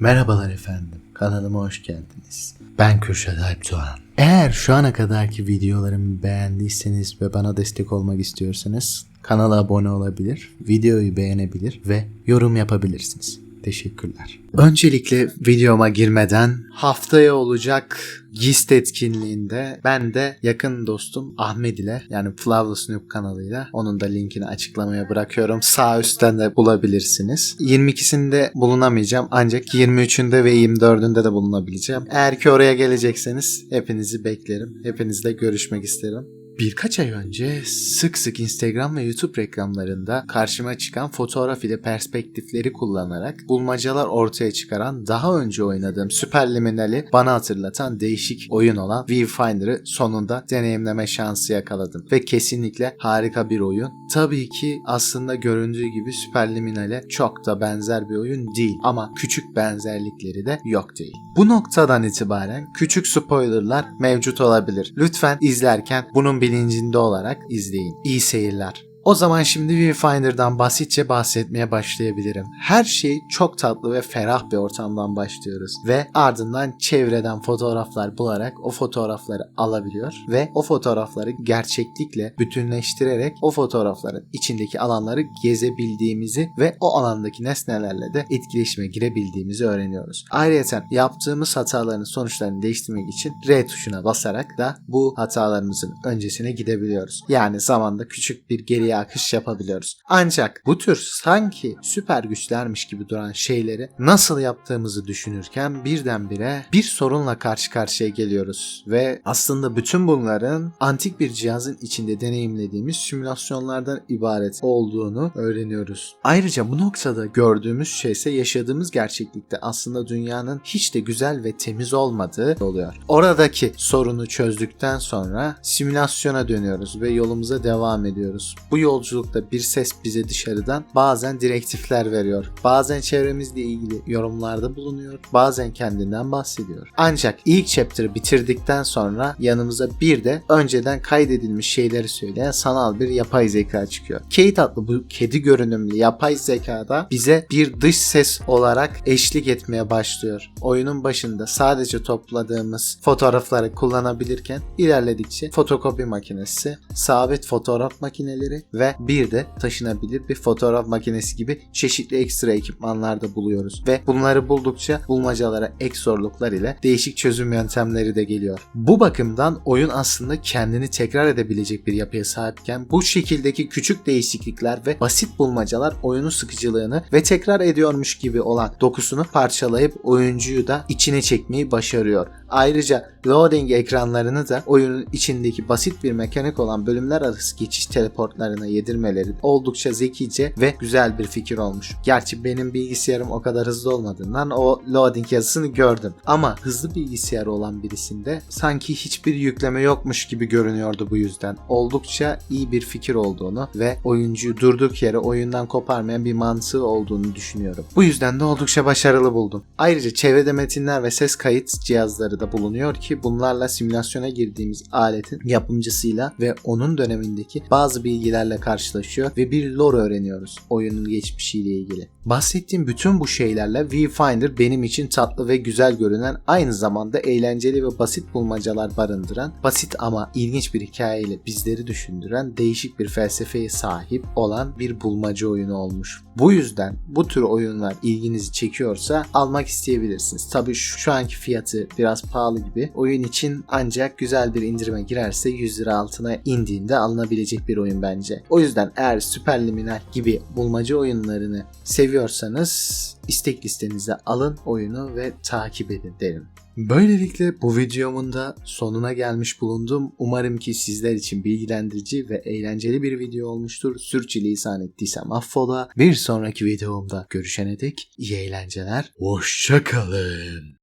Merhabalar efendim. Kanalıma hoş geldiniz. Ben Kürşat Alp Doğan. Eğer şu ana kadarki videolarımı beğendiyseniz ve bana destek olmak istiyorsanız kanala abone olabilir, videoyu beğenebilir ve yorum yapabilirsiniz. Teşekkürler. Öncelikle videoma girmeden haftaya olacak GIST etkinliğinde ben de yakın dostum Ahmet ile yani Flawless Noob kanalıyla onun da linkini açıklamaya bırakıyorum. Sağ üstten de bulabilirsiniz. 22'sinde bulunamayacağım ancak 23'ünde ve 24'ünde de bulunabileceğim. Eğer ki oraya gelecekseniz hepinizi beklerim. Hepinizle görüşmek isterim. Birkaç ay önce sık sık Instagram ve YouTube reklamlarında karşıma çıkan fotoğraf ile perspektifleri kullanarak bulmacalar ortaya çıkaran daha önce oynadığım Superliminal'i bana hatırlatan değişik oyun olan Viewfinder'ı sonunda deneyimleme şansı yakaladım. Ve kesinlikle harika bir oyun. Tabii ki aslında göründüğü gibi Superliminal'e çok da benzer bir oyun değil ama küçük benzerlikleri de yok değil. Bu noktadan itibaren küçük spoilerlar mevcut olabilir. Lütfen izlerken bunun bilincinde olarak izleyin. İyi seyirler. O zaman şimdi Viewfinder'dan basitçe bahsetmeye başlayabilirim. Her şey çok tatlı ve ferah bir ortamdan başlıyoruz ve ardından çevreden fotoğraflar bularak o fotoğrafları alabiliyor ve o fotoğrafları gerçeklikle bütünleştirerek o fotoğrafların içindeki alanları gezebildiğimizi ve o alandaki nesnelerle de etkileşime girebildiğimizi öğreniyoruz. Ayrıca yaptığımız hataların sonuçlarını değiştirmek için R tuşuna basarak da bu hatalarımızın öncesine gidebiliyoruz. Yani zamanda küçük bir geriye akış yapabiliyoruz. Ancak bu tür sanki süper güçlermiş gibi duran şeyleri nasıl yaptığımızı düşünürken birdenbire bir sorunla karşı karşıya geliyoruz ve aslında bütün bunların antik bir cihazın içinde deneyimlediğimiz simülasyonlardan ibaret olduğunu öğreniyoruz. Ayrıca bu noktada gördüğümüz şey ise yaşadığımız gerçeklikte aslında dünyanın hiç de güzel ve temiz olmadığı oluyor. Oradaki sorunu çözdükten sonra simülasyona dönüyoruz ve yolumuza devam ediyoruz. Bu yolculukta bir ses bize dışarıdan bazen direktifler veriyor. Bazen çevremizle ilgili yorumlarda bulunuyor. Bazen kendinden bahsediyor. Ancak ilk chapter'ı bitirdikten sonra yanımıza bir de önceden kaydedilmiş şeyleri söyleyen sanal bir yapay zeka çıkıyor. Kate adlı bu kedi görünümlü yapay zekada bize bir dış ses olarak eşlik etmeye başlıyor. Oyunun başında sadece topladığımız fotoğrafları kullanabilirken ilerledikçe fotokopi makinesi, sabit fotoğraf makineleri ve bir de taşınabilir bir fotoğraf makinesi gibi çeşitli ekstra ekipmanlarda buluyoruz. Ve bunları buldukça bulmacalara ek zorluklar ile değişik çözüm yöntemleri de geliyor. Bu bakımdan oyun aslında kendini tekrar edebilecek bir yapıya sahipken bu şekildeki küçük değişiklikler ve basit bulmacalar oyunun sıkıcılığını ve tekrar ediyormuş gibi olan dokusunu parçalayıp oyuncuyu da içine çekmeyi başarıyor. Ayrıca loading ekranlarını da oyunun içindeki basit bir mekanik olan bölümler arası geçiş teleportlarına yedirmeleri oldukça zekice ve güzel bir fikir olmuş. Gerçi benim bilgisayarım o kadar hızlı olmadığından o loading yazısını gördüm. Ama hızlı bilgisayarı olan birisinde sanki hiçbir yükleme yokmuş gibi görünüyordu bu yüzden. Oldukça iyi bir fikir olduğunu ve oyuncuyu durduk yere oyundan koparmayan bir mantığı olduğunu düşünüyorum. Bu yüzden de oldukça başarılı buldum. Ayrıca çevrede metinler ve ses kayıt cihazları da bulunuyor ki bunlarla simülasyona girdiğimiz aletin yapımcısıyla ve onun dönemindeki bazı bilgilerle karşılaşıyor ve bir lore öğreniyoruz oyunun geçmişiyle ilgili. Bahsettiğim bütün bu şeylerle Viewfinder benim için tatlı ve güzel görünen aynı zamanda eğlenceli ve basit bulmacalar barındıran, basit ama ilginç bir hikayeyle bizleri düşündüren değişik bir felsefeye sahip olan bir bulmaca oyunu olmuş. Bu yüzden bu tür oyunlar ilginizi çekiyorsa almak isteyebilirsiniz. Tabi şu anki fiyatı biraz pahalı gibi. Oyun için ancak güzel bir indirime girerse 100 lira altına indiğinde alınabilecek bir oyun bence. O yüzden eğer Superliminal gibi bulmaca oyunlarını seviyorsanız istek listenize alın oyunu ve takip edin derim. Böylelikle bu videomun da sonuna gelmiş bulundum. Umarım ki sizler için bilgilendirici ve eğlenceli bir video olmuştur. Sürçülisan ettiysem affola. Bir sonraki videomda görüşene dek iyi eğlenceler. Hoşçakalın.